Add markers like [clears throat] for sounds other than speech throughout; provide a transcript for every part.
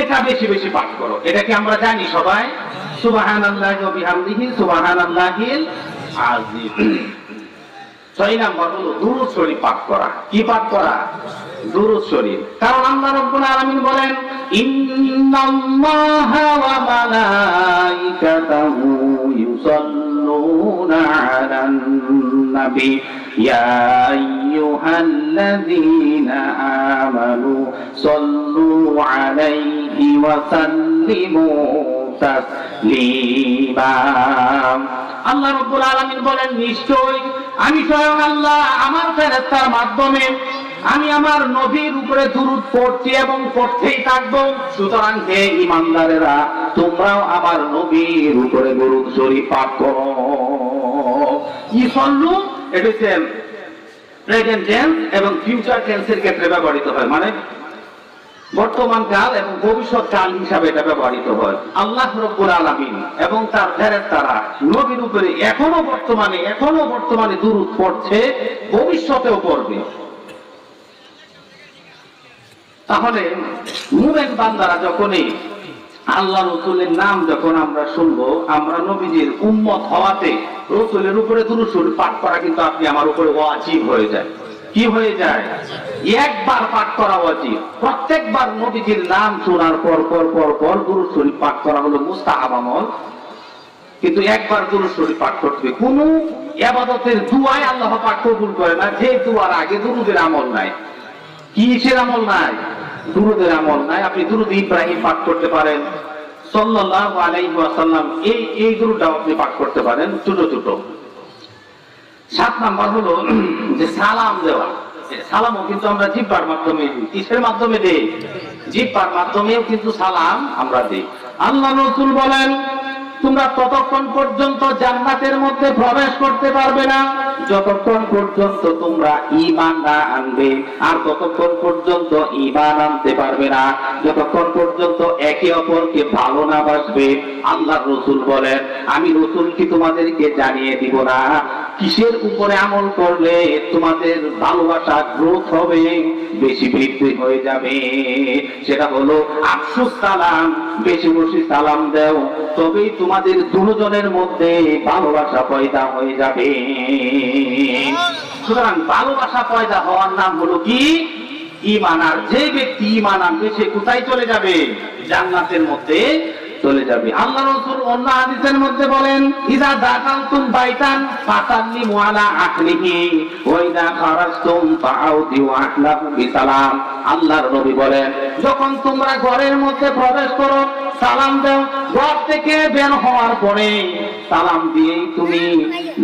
এটা বেশি বেশি পাঠ করো। এটা কি আমরা জানি সবাই? সুবাহান আল্লাহ বিহামদিহি সুবাহান আল্লাহিল আজিম ছয় নাম্বার হলো দুরুদ শরীফ পাঠ করা। কি পাঠ করা? দুরুদ শরীফ। কারণ আল্লাহ রাব্বুল আলামিন বলেন, ইন্নাল্লাহা ওয়া মালাইকাতাহু ইউসাল্লুনা আলান নবী ইয়া আইয়ুহাল্লাযীনা আমানু সাল্লু আলাইহি ওয়া সাল্লিমু তাসলিমা আল্লাহ রাব্বুল আলামিন বলেন নিশ্চয় আমি স্বয়ং আল্লাহ আমার ফেরেশতার মাধ্যমে আমি আমার নবীর উপরে দুরুদ পড়ছি এবং পড়তেই থাকব। সুতরাং হে ইমানদারেরা তোমরাও আমার নবীর উপরে দুরুদ শরীফ পাঠ করো। ইসল্লু এটা হচ্ছে প্রেজেন্ট টেন্স এবং ফিউচার টেন্সের ক্ষেত্রে ব্যবহৃত হয়। মানে বর্তমান কাল এবং ভবিষ্যৎ কাল হিসাবে এটা ব্যবহৃত হয়। আল্লাহ রব্বুল আলামিন এবং তার ফেরেশতারা নবীর উপরে এখনও বর্তমানে এখনও বর্তমানে দুরূদ পড়ছে, ভবিষ্যতেও পড়বে। তাহলে মুমেন বান্দারা যখনই আল্লাহ রসুলের নাম যখন আমরা শুনব, আমরা নবীজির উম্মত হওয়াতে রসুলের উপরে দুরুসুল পাঠ করা কিন্তু আপনি আমার উপরে ওয়াজিব হয়ে যায়। কি হয়ে যায়? একবার পাঠ করা উচিত প্রত্যেকবার নবীজির নাম শোনার পর পর পর পর দুরুসুল পাঠ করা হলো মুস্তাহাব আমল। কিন্তু একবার শরীফ পাঠ করতে কোন এবাদতের দুয়ায় আল্লাহ পাঠ কবুল করে না, যে দুয়ার আগে দুরুদের আমল নাই। কিসের আমল নাই? দুরুদের আমল নাই। আপনি দুরুদ ইব্রাহিম পাঠ করতে পারেন। সাল্লাল্লাহু আলাইহি ওয়াসাল্লাম, এই এই দুরুদটাও আপনি পাঠ করতে পারেন ছোট ছোট সাত নাম্বার হলো যে সালাম দেওয়া। সালামও কিন্তু আমরা জিব্বার মাধ্যমে কিসের মাধ্যমে দেই? জিব্বার মাধ্যমেও কিন্তু সালাম আমরা দিই। আল্লাহ রসুল বলেন, তোমরা ততক্ষণ পর্যন্ত জান্নাতের মধ্যে প্রবেশ করতে পারবে না। যতক্ষণ পর্যন্ত তোমরা ঈমান না আনবে, আর ততক্ষণ পর্যন্ত ঈমান আনতে পারবে না, যতক্ষণ পর্যন্ত একে অপরকে ভালো না বাসবে আল্লাহ রসুল বলেন, আমি রসুল কি তোমাদেরকে জানিয়ে দিব না? কিসের উপরে আমল করলে তোমাদের ভালোবাসা গ্রোথ হবে, বেশি বৃদ্ধি হয়ে যাবে? সেটা হলো, আফসুস, সালাম, বেশি বেশি সালাম দেও, তবেই তোমাদের দুজনের মধ্যে ভালোবাসা পয়দা হয়ে যাবে। সুতরাং ভালোবাসা পয়দা হওয়ার নাম হলো কি? ইমান আর যে ব্যক্তি ইমান আনবে, সে কোথায় চলে যাবে? জান্নাতের মধ্যে চলে যাবে। আল্লাহ রসুল অন্য হাদিসের মধ্যে বলেন ইদা দাখালতুম বাইতান ফাসাল্লিমু আলা আহলিহি ওয়া ইদা খারাজতুম ফাআউদিউ আহলাকুম বিসালাম। আল্লাহর নবী বলেন, যখন তোমরা ঘরের মধ্যে প্রবেশ করো সালাম দাও। ঘর থেকে বের হওয়ার পরে সালাম দিয়েই তুমি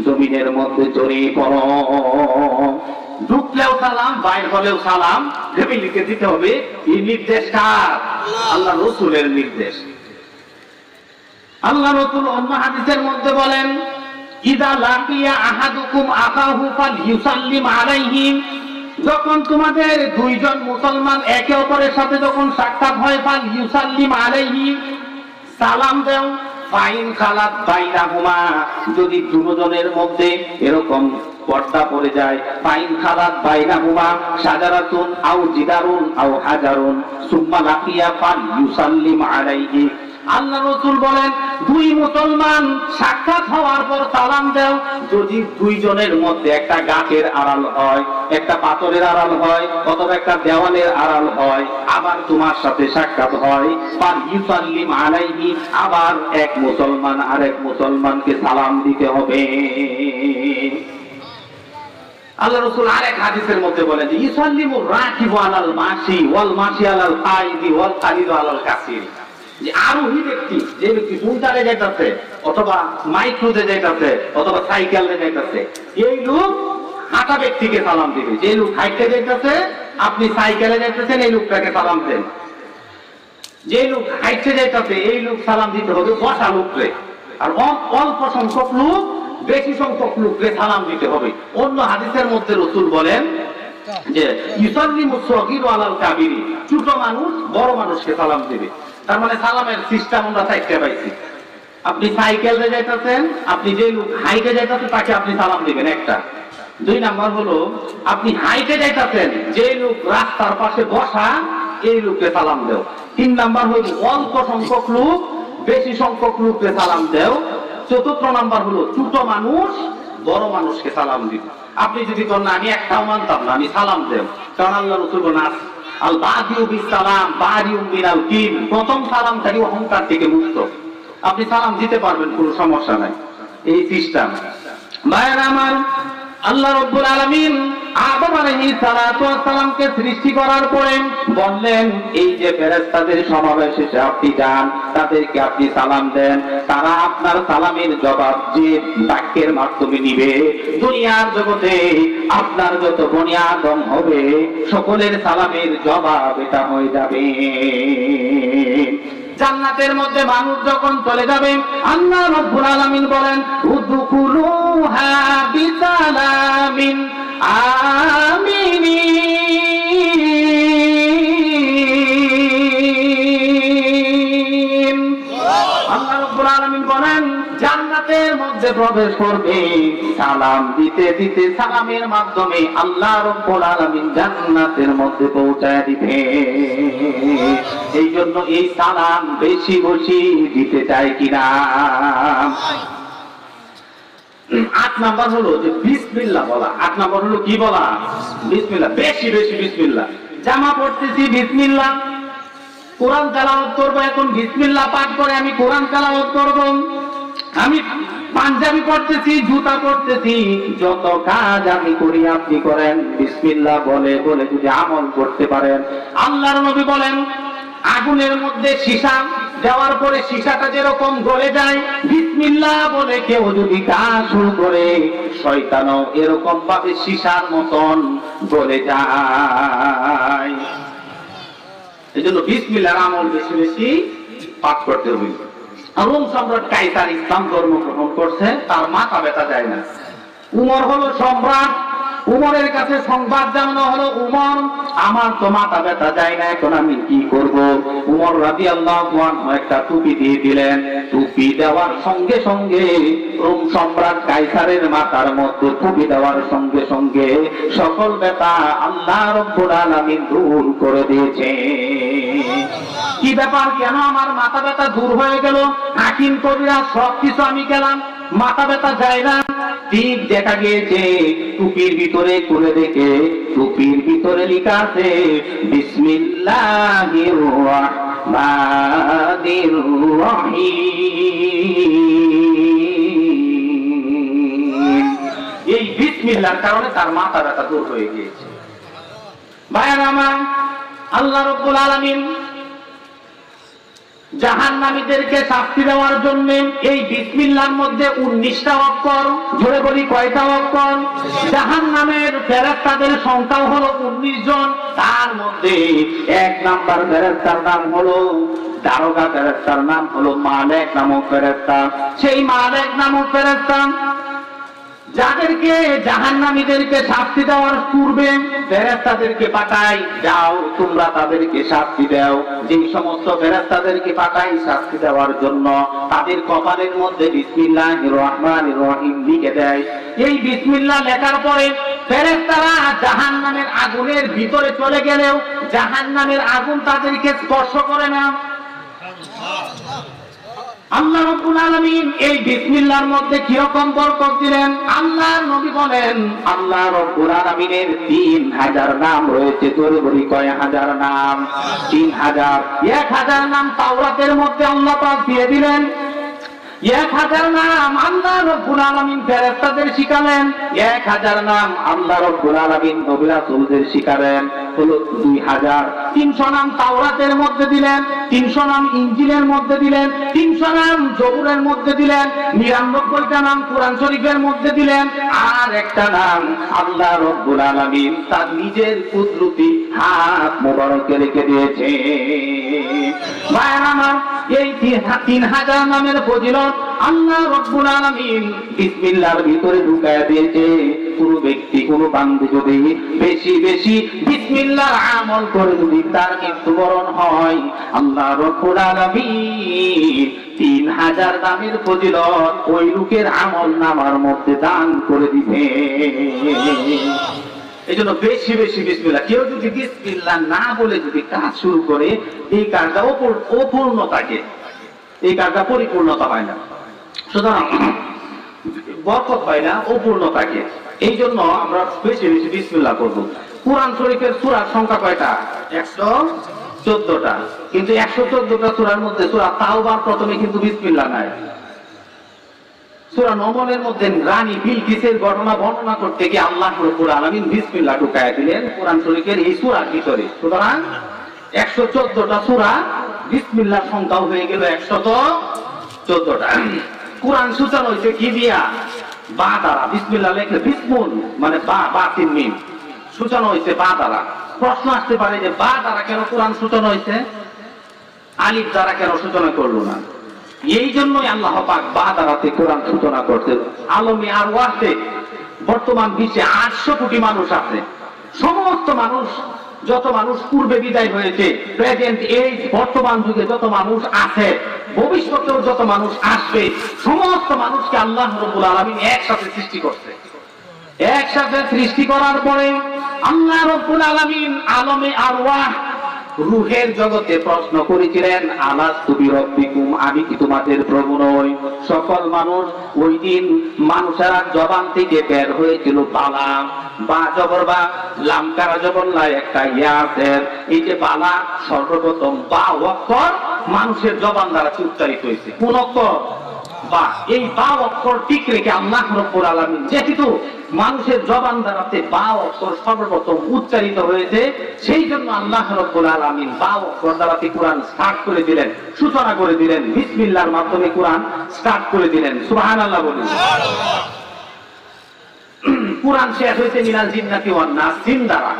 জমিনের মধ্যে জড়িয়ে পড়ো। ঢুকলেও সালাম, বাইর হলেও সালাম। ফ্যামিলিকে দিতে হবে, এই নির্দেশ কার? আল্লাহ রসুলের নির্দেশ। আল্লাহ রসুল অন্য হাদিসের মধ্যে বলেন, ইদা লাকিয়া আহাদুকুম আকাহু ফাল ইউসাল্লিম আলাইহি যখন তোমাদের দুইজন মুসলমান একে অপরের সাথে যখন সাক্ষাৎ হয়, ফাল ইউসাল্লিম আলাইহি সালাম দেও, ফাইন খালাত বাইনাহুমা, যদি দুজনের মধ্যে এরকম পর্দা পড়ে যায়, ফাইন খালাত বাইনাহুমা, সাজারাতুন আও জিদারুন আও হাজারুন, সুম্মা লাকিয়া ফাল ইউসাল্লিম আলাইহি আল্লাহ রসুল বলেন, দুই মুসলমান সাক্ষাৎ হওয়ার পর সালাম দেও, যদি দুইজনের মধ্যে একটা গাছের আড়াল হয়, একটা পাথরের আড়াল হয়, অথবা একটা দেওয়ালের আড়াল হয়, আবার তোমার সাথে সাক্ষাৎ হয় ইউসাল্লিম আলাইহি, আবার এক মুসলমান আরেক মুসলমানকে সালাম দিতে হবে। আল্লাহ রসুল আরেক হাদিসের মধ্যে বলেন যে ইউসাল্লিমু রাকিবু আলাল মাসি, ওয়াল মাসি আলাল কাইদি, ওয়াল কালিদু আলাল কাসির। যে আরোহী ব্যক্তি, যে ব্যক্তি বুলটারে যাইতেছে, অথবা মাইক্রোতে যাইতেছে, অথবা সাইকেলে যাইতেছে, এই লোক হাঁটা ব্যক্তিকে সালাম দিবে। যে লোক হাইটে যাইতেছে, আপনি সাইকেলে যাইতেছেন, এই লোকটাকে সালাম দেন। যে লোক হাইটে যাইতেছে, এই লোক সালাম দিতে হবে বসা লোকরে আর অল্প সংখ্যক লোক, বেশি সংখ্যক লোককে সালাম দিতে হবে। অন্য হাদিসের মধ্যে রসুল বলেন যে ইউসাল্লিমু সগীরু আলাল কাবিরি। ছোট মানুষ বড় মানুষকে সালাম দিবে। তার মানে সালামের সিস্টেম আমরা সাইডে পাইছি। আপনি সাইকেলে যাইতেছেন, আপনি যে লোক হাইটে যাইতেছেন তাকে আপনি সালাম দিবেন একটা। দুই নাম্বার হলো, আপনি হাইটে যাইতেছেন, যে লোক রাস্তার পাশে বসা, এই লোককে সালাম দেও। তিন নাম্বার হলো, অল্প সংখ্যক লোক, বেশি সংখ্যক লোককে সালাম দেও। চতুর্থ নাম্বার হলো, ছোট মানুষ, বড় মানুষকে সালাম দিব আপনি যদি কোন আমি একটাও মানতাম না, আমি সালাম দেব কারণ আল্লাহ রসুল আল বাদিউ বিসালাম বাদিউ মিনাল কিন প্রথম সালাম থেকে অহংকার থেকে মুক্ত। আপনি সালাম দিতে পারবেন, কোনো সমস্যা নাই। এই সিস্টেম। ভাইয়ের আমার আল্লাহ রব্বুল আলামিন আদম ওয়াস সৃষ্টি করার পরে বললেন, এই যে এসে আপনি যান, তাদেরকে আপনি সালাম দেন। তারা আপনার সালামের জবাব যে বাক্যের মাধ্যমে নিবে। দুনিয়ার জগতে আপনার যত বনি আদম হবে, সকলের সালামের জবাব এটা হয়ে যাবে। জান্নাতের মধ্যে মানুষ যখন চলে যাবে আল্লাহ রব্বুল আলামিন বলেন উদখুলুহা বিসালামিন আমিনিন প্রবেশ করবে। সালাম দিতে দিতে সালামের মাধ্যমে আল্লাহ রব্বুল আলামিন জান্নাতের মধ্যে পৌঁছায় দিবে। এই জন্য এই সালাম বেশি বেশি দিতে চাই কিনা? আট নাম্বার হলো যে বিসমিল্লাহ বলা। আট নাম্বার হলো কি বলা? বিসমিল্লাহ, বেশি বেশি বিসমিল্লাহ। জামা পড়তেছি বিসমিল্লাহ। কোরআন তেলাওয়াত করব, এখন বিসমিল্লাহ পাঠ করে আমি কোরআন তেলাওয়াত করব। আমি পাঞ্জাবি পড়তেছি জুতা পড়তেছি যত কাজ আমি করি আপনি করেন, বিসমিল্লাহ বলে বলে যদি আমল করতে পারেন। আল্লাহর নবী বলেন, আগুনের মধ্যে সীসা দেওয়ার পরে সীসাটা যেরকম গলে যায়, বিসমিল্লাহ বলে কেউ যদি কাজ শুরু করে, শয়তানও এরকম ভাবে সীসার মতন গলে যায়। এই জন্য বিসমিল্লার আমল বেশি বেশি পাঠ করতে হবে। রোম সম্রাট কাইসার ইসলাম ধর্ম গ্রহণ করছে, তার মাথা ব্যথা যায় না। উমর হলো সম্রাট উমরের কাছে সংবাদ জানানো হলো, উমর, আমার তো মাথা ব্যথা যায় না, এখন আমি কি করব? উমর রাজি আল্লাহ একটা টুপি দিয়ে দিলেন। টুপি দেওয়ার সঙ্গে সঙ্গে রোম সম্রাট কাইসারের মাথার মধ্যে টুপি দেওয়ার সঙ্গে সঙ্গে সকল ব্যথা আল্লাহ রব্বুল আলামিন দূর করে দিয়েছে। কি ব্যাপার? কেন আমার মাথা ব্যথা দূর হয়ে গেল? হাকিম কবিরা সব কিছু আমি গেলাম। মাথা ব্যথা যায় না। ঠিক দেখা গিয়েছে, টুপির ভিতরে খুলে দেখে, টুপির ভিতরে লেখা আছে রাহমানির রহিম। এই বিসমিল্লাহর কারণে তার মাথা ব্যথা দূর হয়ে গিয়েছে। ভাইয়ার আমার, আল্লাহ রব্বুল আলামিন জাহান নামীদেরকে শাস্তি দেওয়ার জন্য এই বিসমিল্লার মধ্যে উনিশটা অক্ষর ধরে বলি কয়টা অক্ষর? জাহান নামের ফেরেস্তাদের সংখ্যাও হলো উনিশ জন, তার মধ্যে এক নাম্বার ফেরেস্তার নাম হলো দারোগা ফেরেস্তার নাম হলো মালেক নামক ফেরেস্তা সেই মালেক নামক ফেরেস্তা যাদেরকে জাহান্নামীদেরকে শাস্তি দেওয়ার পূর্বে ফেরেস্তাদেরকে পাঠাই, যাও, তোমরা তাদেরকে শাস্তি দাও। যে সমস্ত ফেরেস্তাদেরকে পাঠাই শাস্তি দেওয়ার জন্য তাদের কপালের মধ্যে বিসমিল্লাহ রহমান রহিম লিখে দেয়। এই বিসমিল্লাহ লেখার পরে ফেরেস্তারা জাহান নামের আগুনের ভিতরে চলে গেলেও জাহান নামের আগুন তাদেরকে স্পর্শ করে না। আল্লাহ রব্বুল আলামিন এই বিসমিল্লাহর মধ্যে কি রকম বরকত দিলেন? আল্লাহ নবী বলেন, আল্লাহ রব্বুল আলামিনের তিন হাজার নাম রয়েছে। তোর বলি, কয় হাজার নাম? তিন হাজার। এক হাজার নাম তাওরাতের মধ্যে আল্লাহ পাক দিয়ে দিলেন। এক হাজার নাম আল্লাহ রব্বুল আলামিন ফেরেশতাদের শিখালেন। এক হাজার নাম আল্লাহ রব্বুল আলামিন নবী রাসূলদের শিখালেন। হলো দুই হাজার। তিনশো নাম তাওরাতের মধ্যে দিলেন, তিনশো নাম ইঞ্জিলের মধ্যে দিলেন, তিনশো নাম জবুরের মধ্যে দিলেন, নিরানব্বইটা নাম কোরআন শরীফের মধ্যে দিলেন, আর একটা নাম আল্লাহ রব্বুল আলামিন তার নিজের কুদরতি হাত মোবারকে রেখে দিয়েছে। ভাইয়ের আমার, এই তিন হাজার নামের ফজিলত আল্লাহ রব্বুল আলামিন বিসমিল্লাহর ভিতরে ঢুকায় দিয়েছে। কোনো ব্যক্তি, কোনো বান্ধব যদি বেশি বেশি বিসমিল্লাহর আমল করে যদি তার মৃত্যুবরণ হয়, আল্লাহ রব্বুল আলামিন তিন হাজার দামের ফজিলত ওই লোকের আমল নামার মধ্যে দান করে দিবে। এই জন্য বেশি বেশি বিসমিল্লাহ। কেউ যদি বিসমিল্লাহ না বলে যদি কাজ শুরু করে, এই কাজটা অপূর- অপূর্ণ থাকে এই কাজটা পরিপূর্ণতা হয় না। সুতরাং বরকত হয় না অপূর্ণ থাকে এই জন্য আমরা বেশি বেশি বিসমিল্লাহ করব। কোরআন শরীফের সূরার সংখ্যা কয়টা? একশো চোদ্দটা। কিন্তু একশো চোদ্দটা সূরার মধ্যে সূরা তাওবার প্রথমে কিন্তু বিসমিল্লাহ নাই। সূরা নমলের মধ্যে রানী বিলকিসের ঘটনা বর্ণনা করতে গিয়ে আল্লাহ রব্বুল আলামিন বিসমিল্লাহ ঢুকায় দিলেন কোরআন শরীফের এই সূরার ভিতরে। সুতরাং একশো চোদ্দটা সূরা বিসমিল্লাহর সংখ্যাও হয়ে গেল একশত চোদ্দটা। কোরআন সূচনা হয়েছে কি দিয়া? বা দ্বারা, বিসমিল্লাহ লেখলে বিসমুল মানে বা বা তিন মিম। সূচনা হয়েছে বা দ্বারা। প্রশ্ন আসতে পারে যে বা দ্বারা কেন কোরআন সূচনা হয়েছে আলিফ দ্বারা কেন সূচনা করল না? এই জন্যই আল্লাহ পাক বা দ্বারাতে কোরআন সূচনা করতে আলমী আর ওয়াসে বর্তমান বিশ্বে আটশো কোটি মানুষ আছে। সমস্ত মানুষ যত মানুষ পূর্বে বিদায় হয়েছে প্রেজেন্ট এই বর্তমান যুগে যত মানুষ আছে, ভবিষ্যতেও যত মানুষ আসবে, সমস্ত মানুষকে আল্লাহ রবুল আলমিন একসাথে সৃষ্টি করছে। একসাথে সৃষ্টি করার পরে আল্লাহ রব্বুল আলমিন আলমে আরওয়াহ রুহের জগতে প্রশ্ন করেছিলেন, আলাস তুমি রব্বিকুম, আমি কি তোমাদের প্রভু নই? সকল মানুষ ওই দিন মানুষেরা জবান থেকে বের হয়েছিল, বালা, বা জবর বা, লামকারা জবর লাই একটা ইয়া আছে এই যে বালা, সর্বপ্রথম বা অক্ষর মানুষের জবান দ্বারা উচ্চারিত হয়েছে। কোন অক্ষর? বা এই বা অক্ষর ঠিক রেখে আল্লাহ রব্বুল আলামিন যেহেতু মানুষের জবান দ্বারাতে বা অক্ষর সর্বপ্রথম উচ্চারিত হয়েছে, সেই জন্য আল্লাহ রব্বুল আলামিন বা অক্ষর দ্বারাতে কোরআন স্টার্ট করে দিলেন, সূচনা করে দিলেন বিসমিল্লাহর মাধ্যমে কোরআন স্টার্ট করে দিলেন। সুবহানাল্লাহ বলুন। [clears throat] কোরআন শেষ হয়েছে মিনাল জিন্নাতি ওয়ান নাস দ্বারা।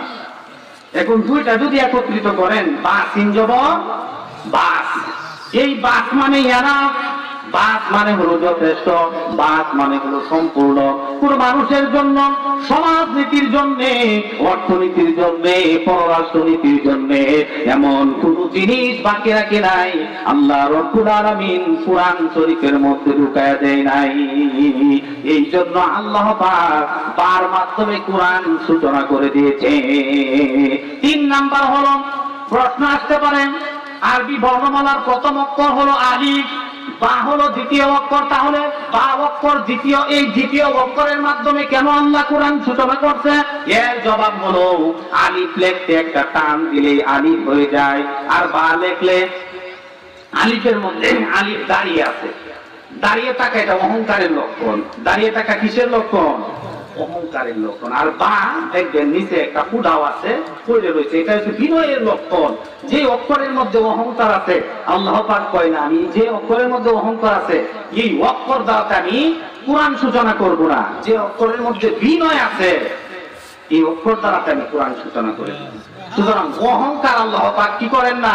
এখন দুইটা যদি একত্রিত করেন বা সিন জবর বাস। এই বাস মানে ইয়ারা বাস মানে হলো যথেষ্ট বাস মানে হলো সম্পূর্ণ। কোন মানুষের জন্য, সমাজনীতির জন্য, অর্থনীতির জন্য, পররাষ্ট্রনীতির জন্য এমন কোন জিনিস বাকি রাখে নাই। আল্লাহ রব্বুল আলামিন কোরআন শরীফের মধ্যে ঢুকায় দেয় নাই। এই জন্য আল্লাহ পাক তার মাধ্যমে কোরআন সূচনা করে দিয়েছে। তিন নাম্বার হলো, প্রশ্ন আসতে পারে, আরবি বর্ণমালার প্রথম অক্ষর হলো আলিফ। বা হলো দ্বিতীয় অক্ষর, তাহলে বা অক্ষর দ্বিতীয়, এই দ্বিতীয় অক্ষরের মাধ্যমে কেন আল্লাহ কোরআন সূচনা করছে? এর জবাব হলো, আলিফ লেখতে একটা টান দিলেই আলিফ হয়ে যায়, আর বা লেখলে আলিফের মধ্যে আলিফ দাঁড়িয়ে আছে। দাঁড়িয়ে থাকা এটা অহংকারের লক্ষণ। দাঁড়িয়ে থাকা কিসের লক্ষণ? অহংকারের লক্ষণ। আর বা, দেখবেন নিচে একটা ফুডাও আছে, পড়ে রয়েছে। এটা হচ্ছে বিনয়ের লক্ষণ। যে অক্ষরের মধ্যে অহংকার আছে, আল্লাহ পাক কয় না, আমি যে অক্ষরের মধ্যে অহংকার আছে, এই অক্ষর দ্বারাতে আমি কোরআন সূচনা করব না। যে অক্ষরের মধ্যে বিনয় আছে, এই অক্ষর দ্বারাতে আমি কোরআন সূচনা করি। সুতরাং অহংকার আল্লাহ পাক কি করেন না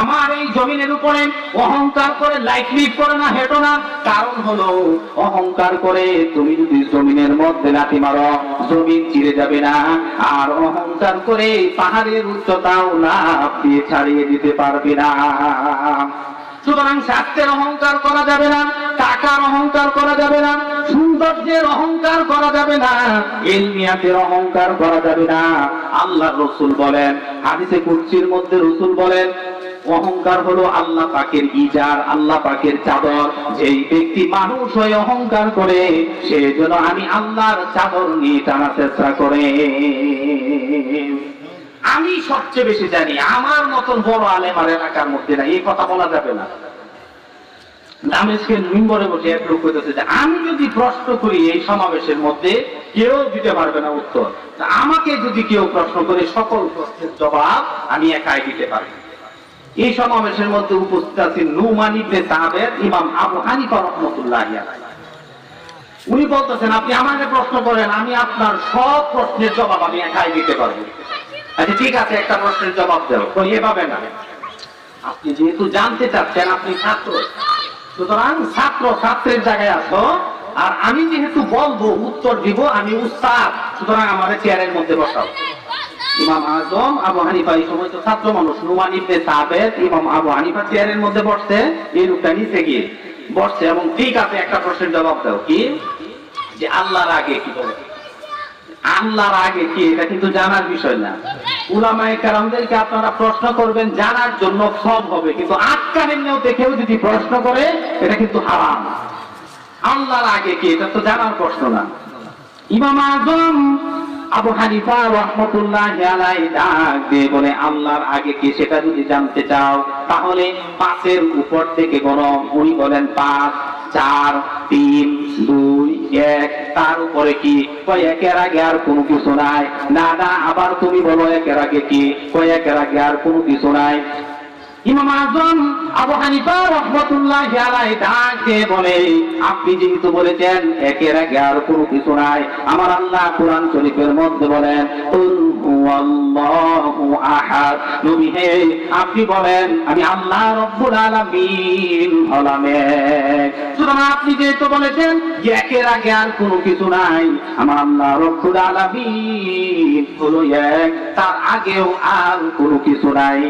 আমার এই জমিনের উপরে অহংকার করে লাইট লিপ করে না, হেঁটো না। কারণ হলো, অহংকার করে তুমি যদি জমিনের মধ্যে লাঠি মারো, জমিন চিরে যাবে না। আর অহংকার করে পাহাড়ের উচ্চতাও না দিয়ে ছাড়িয়ে দিতে পারবে না। সুতরাং স্বাস্থ্যের অহংকার করা যাবে না, টাকার অহংকার করা যাবে না, সৌন্দর্যের অহংকার করা যাবে না এলমিয়াতের অহংকার করা যাবে না। আল্লাহ রসুল বলেন, হাদিসে কুচ্ছির মধ্যে রসুল বলেন অহংকার হলো আল্লাহ পাকের ইজার, আল্লাহ পাকের চাদর। যেই ব্যক্তি মানুষ হয়ে অহংকার করে সে যেন আমি আল্লাহর চাদর নিয়ে টানা চেষ্টা করে। আমি সবচেয়ে বেশি জানি, আমার মতন বড় আলেম আর এলাকার মধ্যে না এই কথা বলা যাবে না। দামেশকে মিম্বরে বসে এক লোক কইতেছে যে, আমি যদি প্রশ্ন করি এই সমাবেশের মধ্যে, কেউ দিতে পারবে না উত্তর। আমাকে যদি কেউ প্রশ্ন করে, সকল প্রশ্নের জবাব আমি একাই দিতে পারি। এই সমাবেশের মধ্যে উপস্থিত আছেন নুমান ইবনে সাহাবের ইমাম আবু হানিফা রহমতুল্লাহ উনি বলতেছেন, আপনি আমাকে প্রশ্ন করেন, আমি আপনার সব প্রশ্নের জবাব আমি একাই দিতে পারব। আচ্ছা ঠিক আছে, একটা প্রশ্নের জবাব দেও। তো এভাবে না। আপনি যেহেতু জানতে চাচ্ছেন, আপনি ছাত্র। সুতরাং ছাত্র ছাত্রের জায়গায় আসো, আর আমি যেহেতু বলব, উত্তর দিব, আমি উস্তাদ। সুতরাং আমাদের চেয়ারের মধ্যে বসাও। ইমাম আজম, আবু হানিফা, এই সময় তো ছাত্র মানুষ ইবনে সাবেত, ইমাম আবু হানিফা চেয়ারের মধ্যে বসছে, এই লোকটা নিচে গিয়ে বসছে এবং ঠিক আছে, একটা প্রশ্নের জবাব দাও। কি? যে আল্লাহর আগে কি বলে? আল্লাহর আগে কি? এটা কিন্তু জানার বিষয় না। উলামায়ে কারামদেরকে আপনারা প্রশ্ন করবেন, জানার জন্য সব হবে। কিন্তু আটকা নিম্নেও দেখেও যদি প্রশ্ন করে, এটা কিন্তু হারাম। আল্লাহর আগে কি? এটা তো জানার প্রশ্ন না। ইমাম আজম আবু হানিফা রহমতুল্লাহ আলাইহি ডাক বলে, আল্লাহর আগে কি সেটা যদি জানতে চাও, তাহলে পাঁচের উপর থেকে গরম উনি বলেন পাঁচ, চার, তিন, দুই, এক, তার উপরে কি? একের আগে আর কোনো কিছু নাই। না না, আবার তুমি বলো একের আগে কি? একের আগে আর কোনো কিছু নাই। ইমাম আজম আবু হানিফা রহমতুল্লাহ আলাইহি ডাক বলে, আপনি যেহেতু বলেছেন, একের আগে আর কোনো কিছু নাই। আমার আল্লাহ কোরআন শরীফের মধ্যে বলেন হে, আপনি বলেন, আমি আল্লাহ রব্বুল আলামিন হলাম সুতরাং আপনি যেহেতু বলেছেন একের আগে আর কোনো কিছু নাই, আমার আল্লাহ রব্বুল আলামিন হলো এক, তার আগেও আর কোনো কিছু নাই।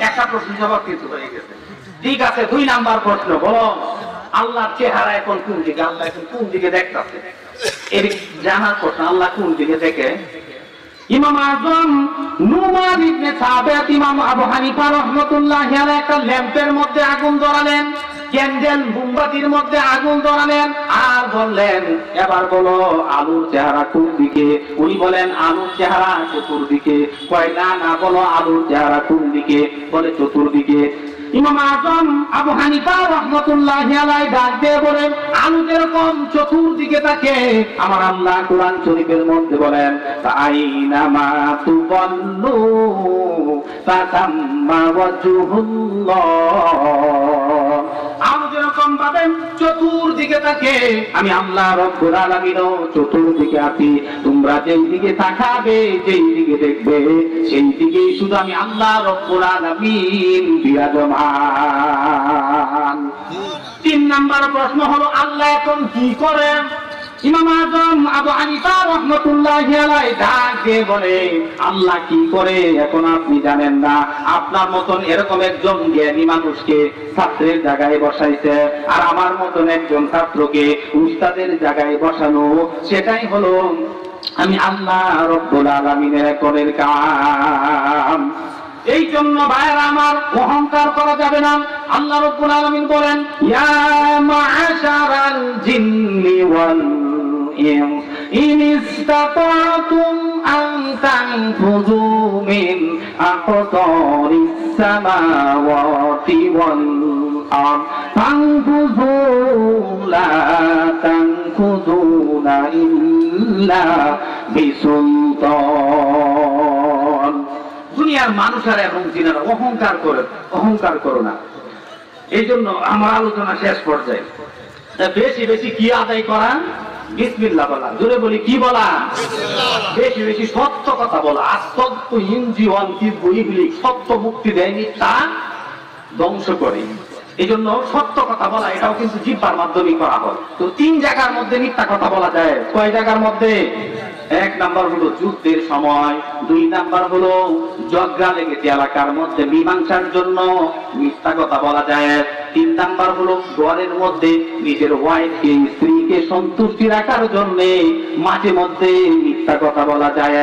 একটা প্রশ্ন জবাব কিন্তু হয়ে গেছে। ঠিক আছে, দুই নাম্বার প্রশ্ন, বলো। আল্লাহর চেহারা এখন কোন দিকে? আল্লাহ এখন কোন দিকে দেখতেছে? এর জানার প্রশ্ন, আল্লাহ কোন দিকে দেখে? ইমাম আজম নুমান ইবনে ইমাম আবু হানিফা আলাইহি একটা ল্যাম্পের মধ্যে আগুন ধরালেন, ক্যান্ডেল মোমবাতির মধ্যে আগুন ধরালেন আর বললেন, এবার বলো, আলুর চেহারা কোন দিকে? উনি বলেন, আলুর চেহারা চতুর্দিকে। কয়, না না, বলো, আলুর চেহারা কোন দিকে? বলে, চতুর্দিকে। ইমাম আজম আবু হানিফা রহমতুল্লাহ আলাই ডাক দিয়ে বলেন, আলু যেরকম চতুর্দিকে তাকে আমার আল্লাহ কোরআন শরীফের মধ্যে বলেন আইনামা তুবল্লু ফাতাম্মা ওয়াজহুল্লাহ। আলু যেরকম পাবেন চতুর্দিকে তাকে। আমি আল্লাহ রব্বুল আলামিনও চতুর্দিকে আছি। তোমরা যেই দিকে তাকাবে, যেই দিকে দেখবে, সেই দিকেই শুধু আমি আল্লাহ রব্বুল আলামিন বিরাজমান। তিন নাম্বার প্রশ্ন হলো, আল্লাহ এখন কি করেন? ইমাম আজম আবু হানিফা রহমতুল্লাহ ডাক দিয়ে বলে, আল্লাহ কি করে? এখন আপনি জানেন না। আপনার মতন এরকম একজন জ্ঞানী মানুষকে ছাত্রের জায়গায় বসাইছে। আর আমার মতন একজন ছাত্রকে উস্তাদের জায়গায় বসানো, সেটাই হলো, আমি আল্লাহ রব্বুল আলামিনের করের কাম। এই জন্য ভাইয়েরা আমার অহংকার করা যাবে না। আল্লাহ রব্বুল আলামিন বলেন, ইয়া মা'শারাল জিন্নি ওয়াল ইনস। ইসতাতাতুম আন তানফুযু মিন আকতারিস সামাওয়াতি ওয়াল আরদ ফানফুযু লা তানফুযুনা ইল্লা বিসুলতান দুনিয়ার মানুষেরা এবং জিনারা অহংকার করে, অহংকার করো না। এই জন্য আমার আলোচনা শেষ পর্যায়ে। বেশি বেশি কি আদায় করা? বিসমিল্লাহ বলা। জোরে বলি কি বলা? বেশি বেশি সত্য কথা বলা। আস্তত্ব ইঞ্জিওয়ান কি বইগুলি সত্য মুক্তি দেয়নি তা ধ্বংস করে এই জন্য সত্য কথা বলা এটাও কিন্তু জিব্বার মাধ্যমে করা হয়। তো তিন জায়গার মধ্যে মিথ্যা কথা বলা যায়। কয় জায়গার মধ্যে? এক নাম্বার হলো যুদ্ধের সময় দুই নাম্বার হলো ঝগড়া লেগেছে এলাকার মধ্যে মীমাংসার জন্য মিথ্যা কথা বলা যায়। তিন নাম্বার হলো ঘরের মধ্যে নিজের ওয়াইফকে স্ত্রীকে সন্তুষ্টি রাখার জন্য মাঝে মধ্যে মিথ্যা কথা বলা যায়।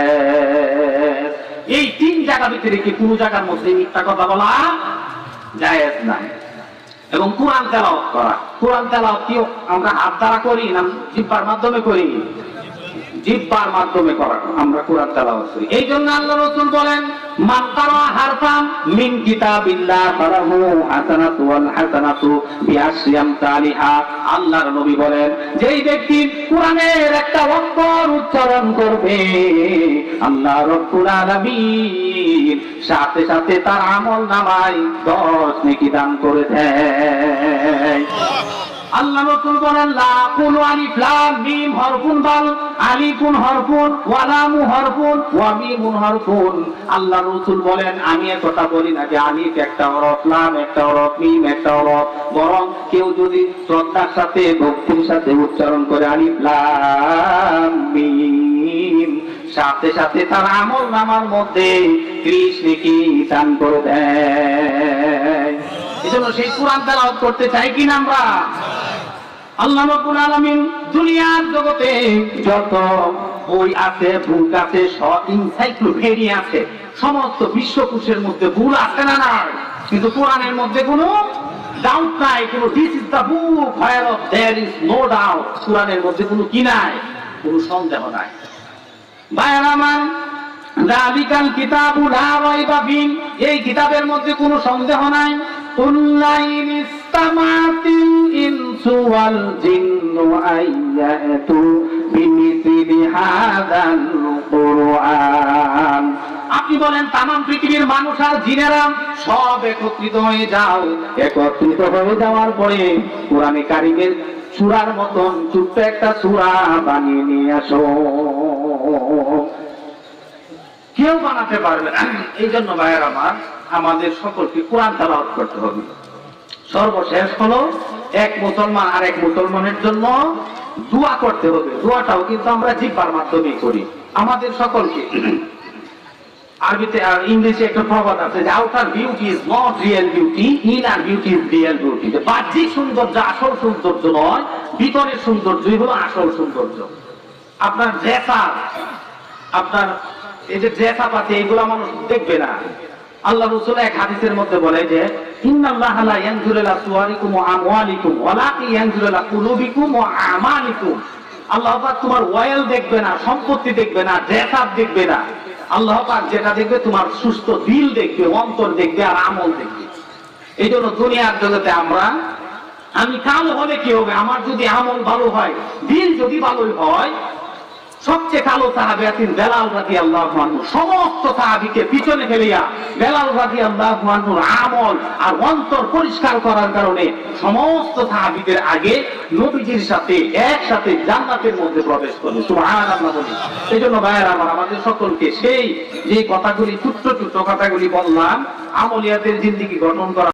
এই তিন জায়গা ভিতরে কি কোনো জায়গার মধ্যে মিথ্যা কথা বলা যায় না এবং কোরআন তেলাওয়াত করা। কোরআন তেলাওয়াত কি আমরা হাত দ্বারা করি না জিব্বার মাধ্যমে করি? জিব্বার মাধ্যমে করা আমরা কোরআন তেলাওয়াত করি। এই জন্য আল্লাহ রাসূল বলেন কারা হারফাম মিন কিতাবিল্লাহ হাসানাতু ওয়াল হাসানাতু আল্লাহর নবী বলেন, যেই ব্যক্তি কোরআনের একটা অক্ষর উচ্চারণ করবে, আল্লাহ রব্বুল আলামিন সাথে সাথে তার আমল নামায় দশ নেকি দান করে দেয়। আল্লাহ রসুল বলেন, লা কুলু আলিফ লাম মিম হরফুন বাল, আলিফুন হরফুন, ওয়া লামু হরফুন, ওয়া মিমুন হরফুন। আল্লাহ রসুল বলেন, আমি কথা বলি না যে আলিফ একটা হরফ, লাম একটা হরফ, মিম একটা হরফ। বরং কেউ যদি শ্রদ্ধার সাথে, ভক্তির সাথে উচ্চারণ করে আলিফ, লাম, মিম, সাথে সাথে তার আমল নামার মধ্যে কৃষ্ণ কি দান করে দেয়। এজন্য সেই কোরআন তেলাওয়াত করতে চাই কিনা আমরা? আল্লাহ রাব্বুল আলামিন দুনিয়ার জগতে যত বই আছে বুক আছে, সব ইনসাইক্লোপিডিয়া আছে, সমস্ত বিশ্বকোষের মধ্যে ভুল আছে না না কিন্তু কোরআনের মধ্যে কোনো ডাউট নাই, কোনো this is the book where of there is no doubt কোরআনের মধ্যে কোনো কি নাই? কোনো সন্দেহ নাই। ভাইয়ের আমার এই কিতাবের মধ্যে কোনো সন্দেহ নাই। ইনসু ওয়াল আইয়াতু কুরআন। আপনি বলেন, তামাম পৃথিবীর মানুষ আর জিনেরা সব একত্রিত হয়ে যাও। একত্রিত হয়ে যাওয়ার পরে কোরআনে কারিমের সূরার মতন ছোট্ট একটা সূরা বানিয়ে নিয়ে আসো। কেউ বানাতে পারবে এই জন্য ভাইয়ের আমার, আমাদের সকলকে কোরআন তালাওয়াত করতে হবে। সর্বশেষ হলো, এক মুসলমান আর এক মুসলমানের জন্য দোয়া করতে হবে। দোয়াটাও কিন্তু আমরা জিব্বার মাধ্যমে করি। আমাদের সকলকে। আরবিতে আর ইংলিশে একটা প্রবাদ আছে যে outer beauty is not real beauty inner beauty is real beauty যে বাহ্যিক সৌন্দর্য আসল সৌন্দর্য নয়, ভিতরের সৌন্দর্যই হলো আসল সৌন্দর্য। আপনার জেসা আপনার এই যে জেসা পাতি এইগুলো মানুষ দেখবে না। আল্লাহ রসুল এক হাদিসের মধ্যে বলে যে যেটা দেখবে, তোমার সুস্থ দিল দেখবে, অন্তর দেখবে আর আমল দেখবে। এই জন্য আমরা, আমি কালো হলে কি হবে? আমার যদি আমল ভালো হয়, দিল যদি ভালোই হয় সবচেয়ে কালো সাহাবি আছেন বেলাল রাজি আল্লাহ সমস্ত সাহাবিকে পিছনে ফেলিয়া বেলাল রাজি আল্লাহ আমল আর অন্তর পরিষ্কার করার কারণে সমস্ত সাহাবিদের আগে নবীজির সাথে, একসাথে জান্নাতের মধ্যে প্রবেশ করে সুবহান আল্লাহ বলি। এই জন্য ভাইয়ের, আমার, আমাদের সকলকে সেই যে কথাগুলি ছোট্ট ছোট্ট কথাগুলি বললাম, আমলিয়াদের জিন্দিগি গঠন করা